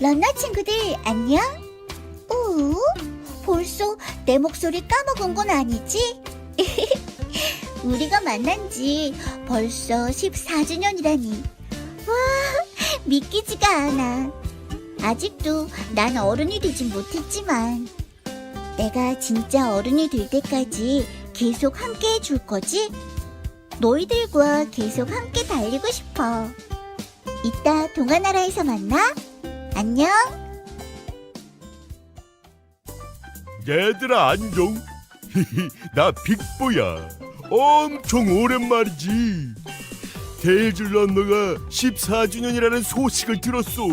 런너 친구들 안녕? 오, 벌써 내 목소리 까먹은 건 아니지? 우리가 만난 지 벌써 14주년이라니. 와, 믿기지가 않아. 아직도 난 어른이 되진 못했지만, 내가 진짜 어른이 될 때까지 계속 함께 해줄 거지? 너희들과 계속 함께 달리고 싶어. 이따 동화나라에서 만나? 안녕. 얘들아 안녕. 나 빅보야. 엄청 오랜만이지. 데일즈 런너가 14주년이라는 소식을 들었어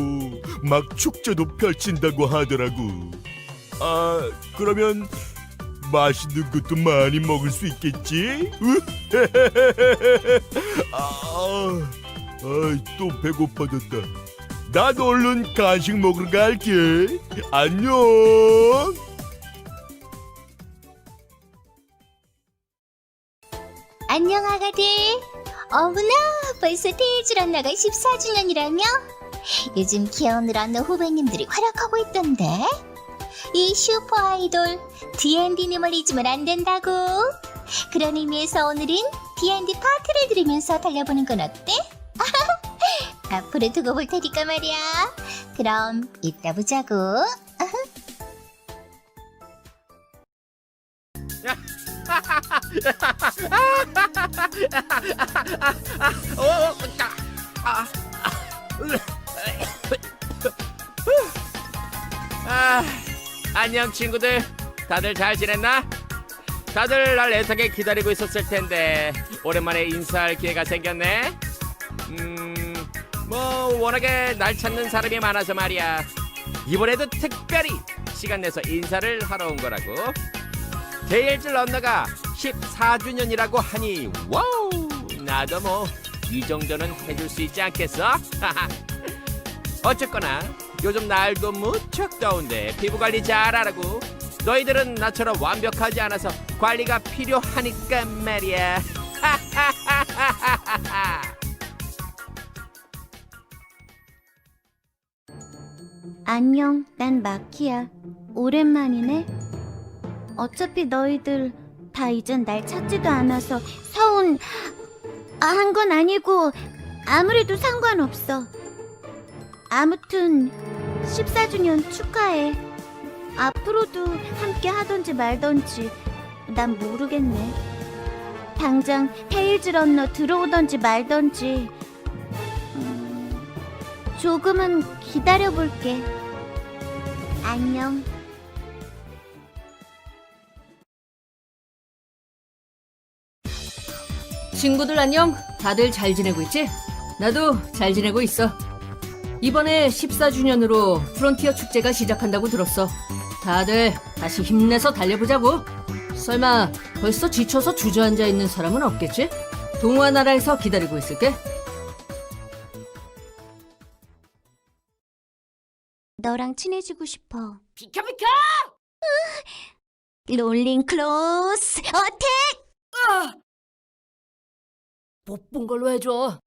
막 축제도 펼친다고 하더라고. 아 그러면 맛있는 것도 많이 먹을 수 있겠지? 아, 아이, 또 배고파졌다 난 얼른 간식 먹으러 갈게 안녕 안녕 아가들. 어머나 벌써 테일즈 런너가 14주년이라며? 요즘 귀여운 런너 후배님들이 활약하고 있던데. 이 슈퍼 아이돌 D&D님을 잊으면 안 된다고. 그런 의미에서 오늘은 D&D 파트를 들으면서 달려보는 건 어때? 앞으로 두고 볼 테니까 말이야. 그럼 이따 보자고. 어, 아, 안녕 친구들. 다들 잘 지냈나? 다들 날 애타게 기다리고 있었을 텐데 오랜만에 인사할 기회가 생겼네. 음, 뭐 워낙에 날 찾는 사람이 많아서 말이야. 이번에도 특별히 시간 내서 인사를 하러 온 거라고. 데일즈 런너가 14주년이라고 하니 와우 나도 뭐 이 정도는 해줄 수 있지 않겠어? 어쨌거나 요즘 날도 무척 더운데 피부 관리 잘하라고 너희들은 나처럼 완벽하지 않아서 관리가 필요하니까 말이야 안녕, 난 마키야. 오랜만이네. 어차피 너희들 다 이젠 날 찾지도 않아서 서운 아, 한건 아니고 아무래도 상관없어. 아무튼 14주년 축하해. 앞으로도 함께 하던지 말던지 난 모르겠네. 당장 테일즈 런너 들어오던지 말던지 음, 조금은 기다려볼게. 안녕. 친구들 안녕? 다들 잘 지내고 있지? 나도 잘 지내고 있어. 이번에 14주년으로 프론티어 축제가 시작한다고 들었어. 다들 다시 힘내서 달려보자고. 설마 벌써 지쳐서 주저앉아 있는 사람은 없겠지? 동화 나라에서 기다리고 있을게. 너랑 친해지고 싶어. 비켜 비켜! 롤링 클로스 어택! 못 본 걸로 해줘.